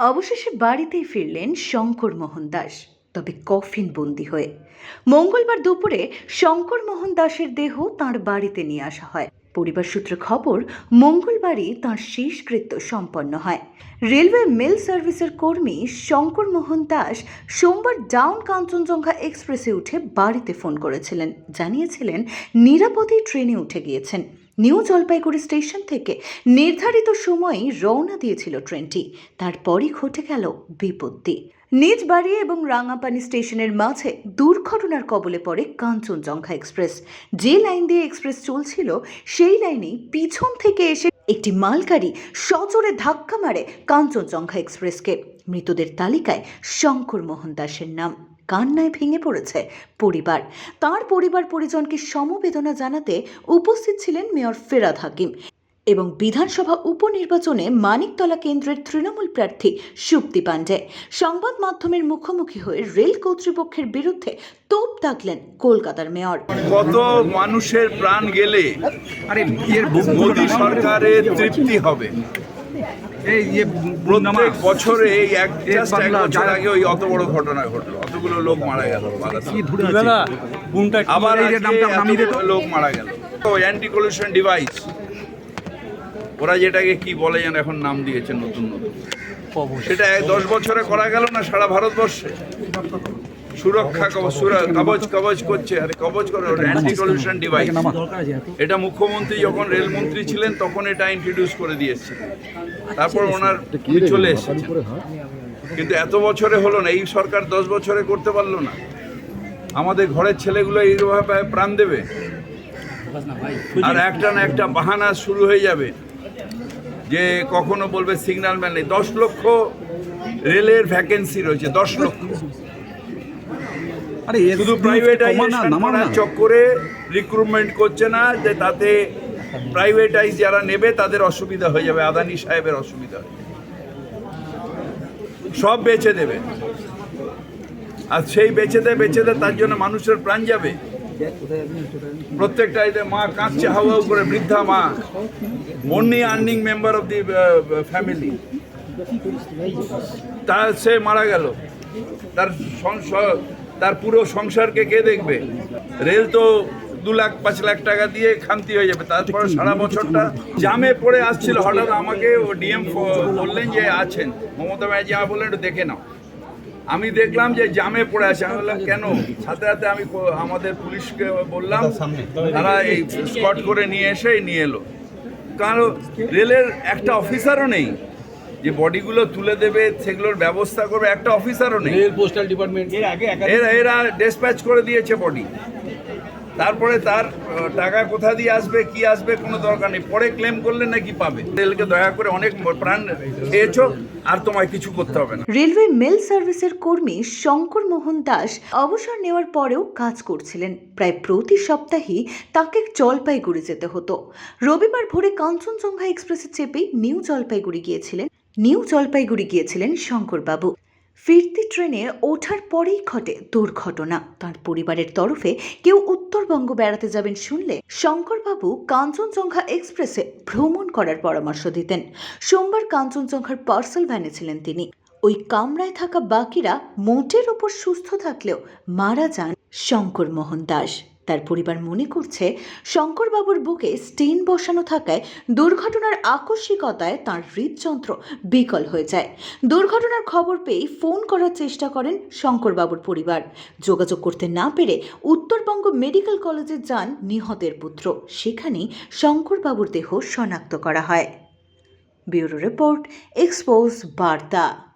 অবশেষে বাড়িতেই ফিরলেন শঙ্কর মোহন দাস, তবে কফিন বন্দি হয়ে। মঙ্গলবার দুপুরে শঙ্কর মোহন দাসের দেহ তাঁর বাড়িতে নিয়ে আসা হয়। পরিবার সূত্রে খবর, মঙ্গলবারই তাঁর শেষকৃত্য সম্পন্ন হয়। রেলওয়ে মেল সার্ভিসের কর্মী শঙ্কর মোহন দাস সোমবার ডাউন কাঞ্চনজঙ্ঘা এক্সপ্রেসে উঠে বাড়িতে ফোন করেছিলেন। জানিয়েছিলেন নিরাপদেই ট্রেনে উঠে গিয়েছেন। নিউ জলপাইগুড়ি স্টেশন থেকে নির্ধারিত সময়েই রওনা দিয়েছিল ট্রেনটি। তারপরই ঘটে গেল বিপত্তি। নিজ বাড়ি এবং রাঙাপানি স্টেশনের মাঝে দুর্ঘটনার কবলে পড়ে কাঞ্চনজঙ্ঘা এক্সপ্রেস। যে লাইন দিয়ে এক্সপ্রেস চলছিল, সেই লাইনেই পিছন থেকে এসে একটি মালগাড়ি সজোরে ধাক্কা মারে কাঞ্চনজঙ্ঘা এক্সপ্রেসকে। মৃতদের তালিকায় শঙ্কর মোহন দাসের নাম। কান্নায় ভেঙে পড়েছে পরিবার। তার পরিবার পরিজনকে সমবেদনা জানাতে উপস্থিত ছিলেন মেয়র ফেরাদ হাকিম। এবং বিধানসভা উপনির্বাচনে মানিকতলা কেন্দ্রের তৃণমূল প্রার্থী সুপ্তি পাণ্ডে। সংবাদ মাধ্যমের মুখোমুখি হয়ে রেল কর্তৃপক্ষের বিরুদ্ধে তোপ দাগলেন কলকাতার মেয়র। কত মানুষের প্রাণ গেলে আরে মোদী সরকারের তৃপ্তি হবে। এই যে প্রত্যেক বছরে এই এক বছর আগে ওই অত বড় ঘটনা ঘটলো। অতগুলো লোক মারা গেল আবার লোক মারা গেল। অ্যান্টি কলিউশন ডিভাইস ওরা যেটাকে কি বলে যেন এখন নাম দিয়েছে নতুন নতুন। সেটা দশ বছরে করা গেল না সারা ভারতবর্ষে? সুরক্ষা কবচ কবচ করছে আরে কবচ করে অ্যান্টি কলিউশন ডিভাইস এটা মুখ্যমন্ত্রী যখন রেলমন্ত্রী ছিলেন তখন এটা ইন্ট্রোডিউস করে দিয়েছে তারপর ওনার চলে এসেছে কিন্তু এত বছরে হলো না এই সরকার দশ বছরে করতে পারল না। আমাদের ঘরের ছেলেগুলো এইভাবে প্রাণ দেবে। আর একটা না একটা বাহানা শুরু হয়ে যাবে। যে কখনো বলবে সিগন্যাল ম্যান নেই। দশ লক্ষ রেলের ভ্যাকেন্সি রয়েছে দশ লক্ষ। শুধু প্রাইভেটাইজেশন চক্করে রিক্রুটমেন্ট করছে না যে তাতে প্রাইভেটাইজ যারা নেবে তাদের অসুবিধা হয়ে যাবে আদানি সাহেবের অসুবিধা হয়ে যাবে। সব বেচে দেবে। আর সেই বেচে দেয় বেচে দেয় তার জন্য মানুষের প্রাণ যাবে। প্রত্যেকটা এতে মা কাঁদছে হাওয়া করে, বৃদ্ধা মা। Only earning member of the family তার সে মারা গেল। তার সংসার, তার পুরো সংসারকে কে দেখবে? রেল তো দু লাখ, পাঁচ লাখ টাকা দিয়ে খান্তি হয়ে যাবে। তারপরে সারা বছরটা জামে পড়ে আসছিল। হঠাৎ আমাকে ও ডিএম বললেন যে আছেন। মমতা ব্যানার্জি বললেন, একটু দেখে নাও। আমি দেখলাম যে জামে পড়ে আছে। আমি বললাম কেন? সাথে সাথে আমি আমাদের পুলিশকে বললাম তারা এই স্কট করে নিয়ে এসে নিয়ে এলো। কারণ রেলের একটা অফিসারও নেই। যে বডিগুলো তুলে দেবে সেগুলোর ব্যবস্থা করবে একটা অফিসারও নেই। Rail postal department. এর আগে এরা এরা ডিসপ্যাচ করে দিয়েছে বডি। তারপরে তার টাকা কোথা দিয়ে আসবে, কি আসবে, কোনো দরকার নেই। পরে ক্লেম করলে নাকি পাবে। রেলকে দয়া করে অনেক প্রাণ খেয়েছো, আর তোমায় কিছু করতে হবে না। রেলওয়ে মেল সার্ভিসের কর্মী শঙ্কর মোহন দাস অবসর নেওয়ার পরেও কাজ করছিলেন। প্রায় প্রতি সপ্তাহেই তাকে জলপাইগুড়ি যেতে হতো। রবিবার ভোরে কাঞ্চনজঙ্ঘা এক্সপ্রেসে চেপেই নিউ জলপাইগুড়ি গিয়েছিলেন নিউ জলপাইগুড়ি গিয়েছিলেন শঙ্করবাবু। ফিরতি ট্রেনে ওঠার পরেই ঘটে দুর্ঘটনা। তার পরিবারের তরফে কেউ উত্তরবঙ্গ বেড়াতে যাবেন শুনলে শঙ্করবাবু কাঞ্চনজঙ্ঘা এক্সপ্রেসে ভ্রমণ করার পরামর্শ দিতেন। সোমবার কাঞ্চনজঙ্ঘার পার্সেল ভ্যানে ছিলেন তিনি। ওই কামরায় থাকা বাকিরা মোটের ওপর সুস্থ থাকলেও মারা যান শঙ্কর মোহন দাস। তার পরিবার মনে করছে শঙ্করবাবুর বুকে স্টেন বসানো থাকায় দুর্ঘটনার আকস্মিকতায় তার হৃদযন্ত্র বিকল হয়ে যায়। দুর্ঘটনার খবর পেয়ে ফোন করার চেষ্টা করেন শঙ্করবাবুর পরিবার। যোগাযোগ করতে না পেরে উত্তরবঙ্গ মেডিকেল কলেজে যান নিহতের পুত্র। সেখানেই শঙ্করবাবুর দেহ শনাক্ত করা হয়। ব্যুরো রিপোর্ট এক্সপোজ বার্তা।